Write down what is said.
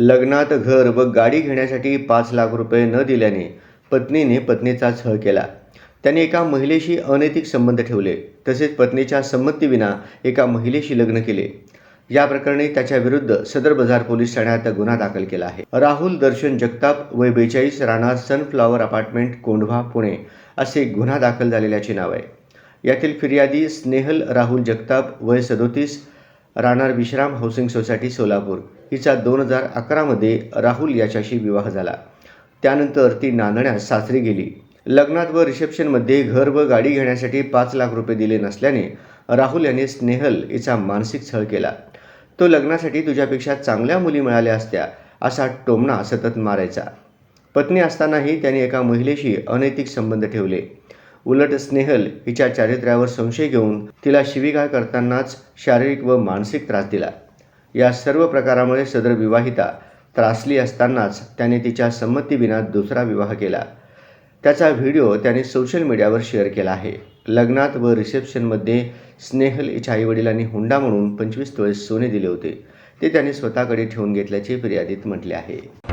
लग्नात घर व गाडी घेण्यासाठी पाच लाख रुपये न दिल्याने पत्नीने पत्नीचा छळ केला. त्याने एका महिलेशी अनैतिक संबंध ठेवले. तसेच पत्नीच्या संमतीविना एका महिलेशी लग्न केले. या प्रकरणी त्याच्या विरुद्ध सदर बाजार पोलीस ठाण्यात गुन्हा दाखल केला आहे. राहुल दर्शन जगताप वय बेचाळीस राणा सनफ्लॉवर अपार्टमेंट कोंढवा पुणे असे गुन्हा दाखल झालेल्याचे नाव आहे. यातील फिर्यादी स्नेहल राहुल जगताप वय सदोतीस राहणार विश्राम हाऊसिंग सोसायटी सोलापूर. हिचा दोन हजार अकरामध्ये राहुल याच्याशी विवाह झाला. त्यानंतर ती नांदण्यास सासरी गेली. लग्नात व रिसेप्शनमध्ये घर व गाडी घेण्यासाठी पाच लाख रुपये दिले नसल्याने राहुल याने स्नेहल हिचा मानसिक छळ केला. तो लग्नासाठी तुझ्यापेक्षा चांगल्या मुली मिळाल्या असत्या असा टोमणा सतत मारायचा. पत्नी असतानाही त्याने एका महिलेशी अनैतिक संबंध ठेवले. उलट स्नेहल हिच्या चारित्र्यावर संशय घेऊन तिला शिविगाळ करतानाच शारीरिक व मानसिक त्रास दिला. या सर्व प्रकारामुळे सदर विवाहिता त्रासली असतानाच त्याने तिच्या संमतीविना दुसरा विवाह केला. त्याचा व्हिडिओ त्याने सोशल मीडियावर शेअर केला आहे. लग्नात व रिसेप्शनमध्ये स्नेहल हिच्या आईवडिलांनी हुंडा म्हणून पंचवीस तोळे सोने दिले होते. ते त्याने स्वतःकडे ठेवून घेतल्याचे फिर्यादीत म्हटले आहे.